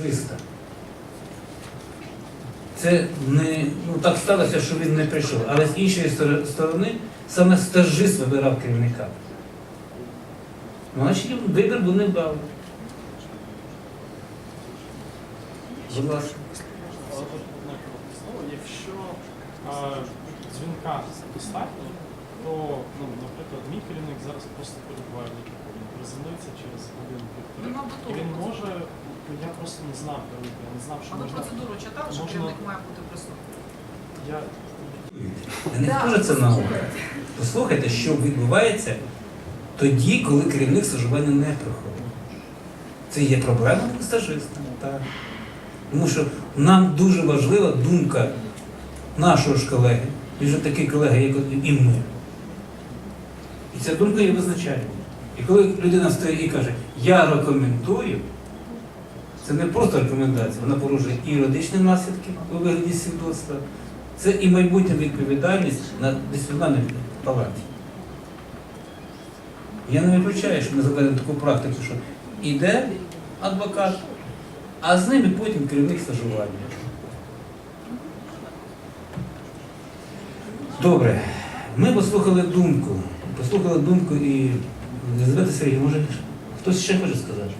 стажиста. Це не ну так сталося, що він не прийшов. Але з іншої сторони саме стажист вибирав керівника. Ну, значить, вибір був невдалий. Будь ласка. Якщо е, дзвінка достатньо, то, ну, наприклад, мій керівник зараз просто перебуває в лікарні. Він приземлиться через годину півтори. Ну, мабуть, І він може, ну, я просто не знав, я не знав, що Але можна. процедуру читали, що можна- керівник має бути присутній. Я Не схоже це наука. Послухайте, що відбувається тоді, коли керівник стажування не проходить. Це є проблема для стажиста. Так. Тому що нам дуже важлива думка нашого ж колеги, він же такий колега, як і ми. Ця думка є визначальною. І коли людина стоїть і каже, я рекомендую, це не просто рекомендація, вона порушує і юридичні наслідки у вигляді свідоцтва, це і майбутня відповідальність на дисциплінарній палаті. Я не виключаю, що ми заведемо таку практику, що йде адвокат, а з ними потім керівник стажування. Добре, ми послухали думку. Послухали думку і Єлизавета Сергій, може хтось ще хоче сказати?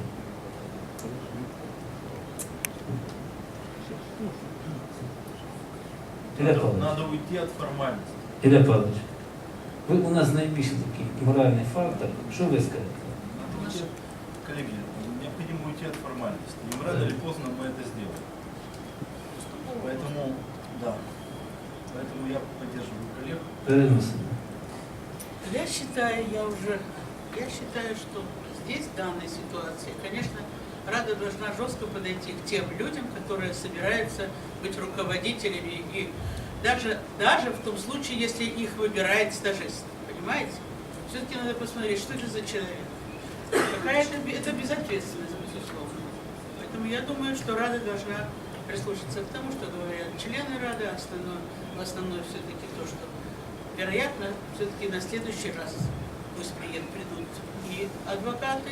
Ілля Павлович. Надо уйти от формальности. Ілля Павлович, ви у нас найбільший такий моральний фактор. Що ви скажете? Значит, коллеги, необходимо уйти от формальности. И рано или поздно мы это сделаем. Поэтому, да. Поэтому я поддерживаю коллег. Переносимо. Я считаю, я уже, я считаю, что здесь, в данной ситуации, конечно, Рада должна жестко подойти к тем людям, которые собираются быть руководителями и даже, даже в том случае, если их выбирает стажист. Понимаете? Все-таки надо посмотреть, что это за человек. Какая это, это безответственность, безусловно. Поэтому я думаю, что Рада должна прислушаться к тому, что говорят члены Рады, а основное, основном все-таки то, что вероятно, все-таки на следующий раз пусть приедут, придут и адвокаты,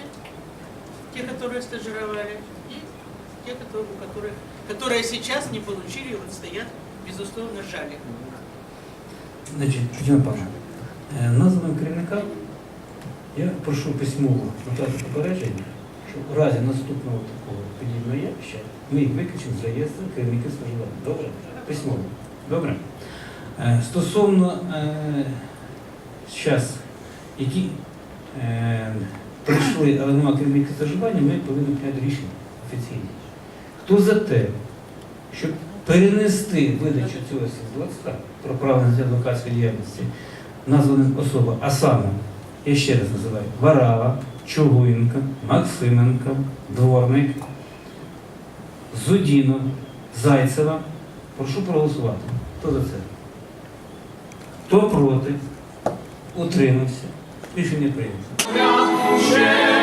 те, которые стажировали, и те, которые, у которых, которые сейчас не получили, и вот стоят, безусловно, жали. Значить, Тетяна Павловна, е, названим керівникам я прошу письмово надати попередження, що в разі наступного такого подібного явища ми їх виключимо з реєстру керівників стажування. Добре? Письмово. Добре? Е, Стосовно е, зараз, які е, прийшли, але немає керівників стажування, ми повинні прийняти рішення офіційне. Хто за те, щоб перенести видачу цього свідоцтва про право на адвокатської діяльності названим особам, а саме, я ще раз називаю, Варава, Чугуєнка, Максименко, Дворник, Зудінов, Зайцева. Прошу проголосувати. Хто за це? Хто проти? Утримався. Рішення прийнято.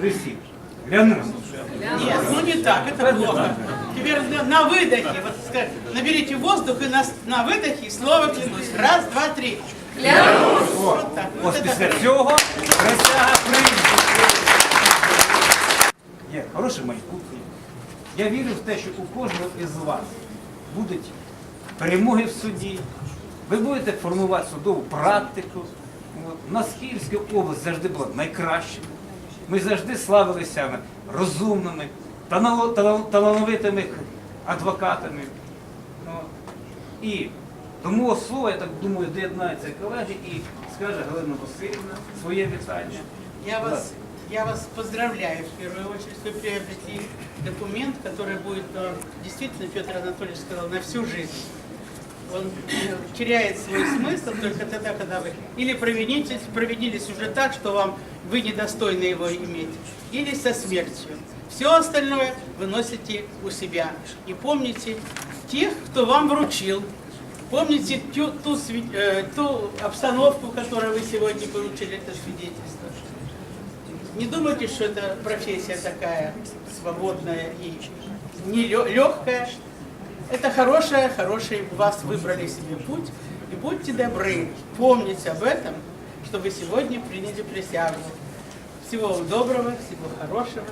Присів. Клянусь. Нет, ну не так, это плохо. Теперь на, на выдохе, вот ска- наберите воздух и на, с- на выдохе слово клянусь. Раз, два, три. О, Вот так. Вот ось это після хорошо. цього присяга прийнята. Є хороше майбутнє. Я вірю в те, що у кожного із вас будуть перемоги в суді. Ви будете формувати судову практику. От. У нас Київська область завжди була найкращою. Ми завжди славилися розумними, танало- тала- талановитими адвокатами. Ну, і до мого слова, я так думаю, доєднаються колеги і скаже Галина Васильівна своє вітання. Я вас, я вас поздравляю в первую очередь. Вы приобрели документ, который будет, э, действительно, Петр Анатольевич сказал, на всю жизнь. Он э, теряет свой смысл только тогда, когда вы или провинитесь, провинились уже так, что вам вы недостойны его иметь, или со смертью. Все остальное вы носите у себя. И помните тех, кто вам вручил. Помните ту, ту э, ту обстановку, которую вы сегодня получили, это свидетельство. Не думайте, что это профессия такая свободная и нелегкая. Это хорошая, хороший вас выбрали себе путь. И будьте добры, помните об этом, что вы сегодня приняли присягу. Всего вам доброго, всего хорошего,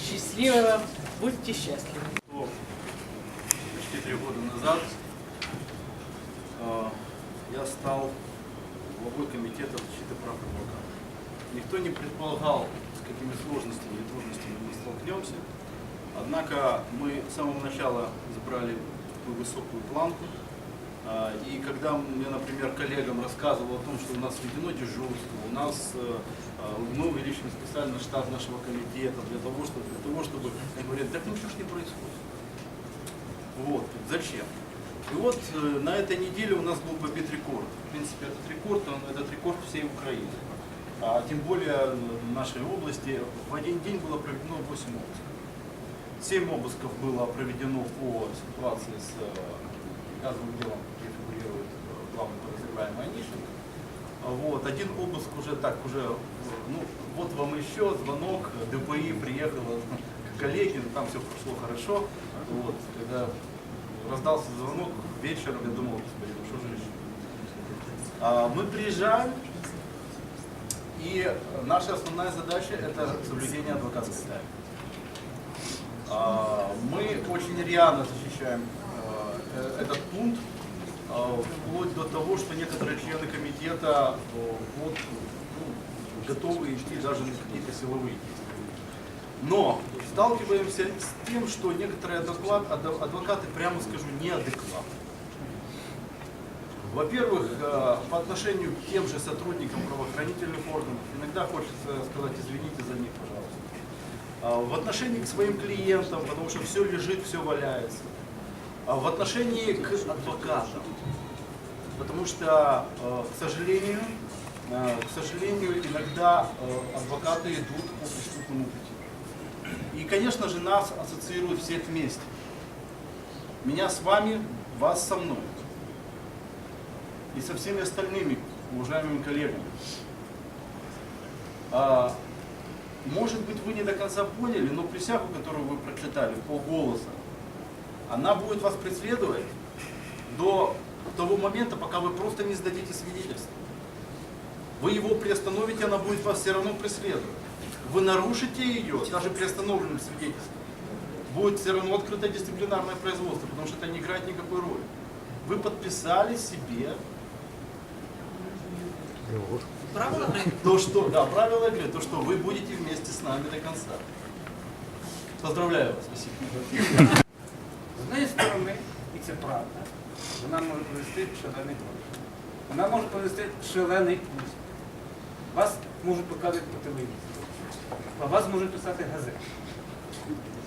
счастливого, будьте счастливы. почти три года назад э, я стал главой комитета защиты прав адвокатов. Никто не предполагал, с какими сложностями и трудностями мы столкнемся. Однако мы с самого начала забрали такую высокую планку. А, И когда я, например, коллегам рассказывал о том, что у нас введено дежурство, у нас э, э, мы увеличили специально штат нашего комитета для того, чтобы, для того, чтобы они говорят, так ничего ж не происходит. Вот, зачем? И вот э, на этой неделе у нас был побит рекорд. В принципе, этот рекорд, он, этот рекорд всей Украины. А тем более э, в нашей области в один день было проведено 8 обысков. 7 обысков было проведено по ситуации с э, газовым делом, где фигурирует э, главный подозреваемый Анишин. А Вот, один обыск уже так, уже, э, ну, вот вам еще звонок, ДПИ приехала к коллеге, ну, там все прошло хорошо. Вот, когда раздался звонок вечером, я думал, господи, ну что же еще? А, мы приезжаем, и наша основная задача это соблюдение адвокатской тайны. А, Мы очень рьяно защищаем э, э, этот пункт, а, вплоть до того, что некоторые члены комитета э, вот, ну, готовы идти даже на какие-то силовые действия. Но сталкиваемся с тем, что некоторые адвокат- адв- адвокаты, прямо скажу, неадекватны. Во-первых, э, по отношению к тем же сотрудникам правоохранительных органов, иногда хочется сказать, извините за них, пожалуйста. А В отношении к своим клиентам, потому что все лежит, все валяется. А В отношении к адвокатам, потому что, э, к сожалению, к сожалению, иногда адвокаты идут по преступному пути. И, конечно же, нас ассоциируют всех вместе. Меня с вами, вас со мной. И со всеми остальными уважаемыми коллегами. Может быть, вы не до конца поняли, но присягу, которую вы прочитали в полголоса, она будет вас преследовать до того момента, пока вы просто не сдадите свидетельство. Вы его приостановите, она будет вас все равно преследовать. Вы нарушите ее, даже при остановленном свидетельстве. Будет все равно открыто дисциплинарное производство, потому что это не играет никакой роли. Вы подписали себе Правила то, что, да, правила игры, то, что вы будете вместе с нами до конца. Поздравляю вас, спасибо. З однієї сторони, і це правда, вона може привести шалений гроші. Вона може привести шалений успіх. Вас можуть показувати по телевізору, а вас можуть писати газети.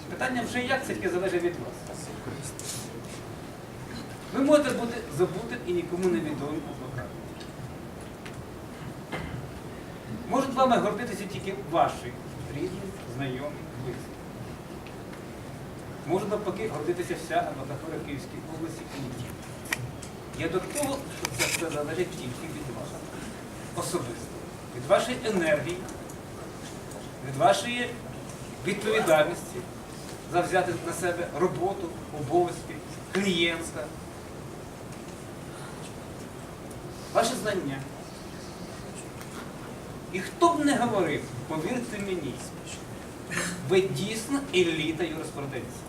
Питання вже як це тільки залежить від вас. Ви можете бути забутим і нікому не відомим адвокатом. Можуть вами гордитися тільки ваші рідні, знайомі, близькі. Може навпаки гордитися вся адвокатура Київської області і не тільки. Я до того, що це все залежить тільки від вас. Особисто. Від вашої енергії, від вашої відповідальності за взяти на себе роботу, обов'язки, клієнта. Ваше знання. І хто б не говорив, повірте мені, ви дійсно еліта юриспруденції.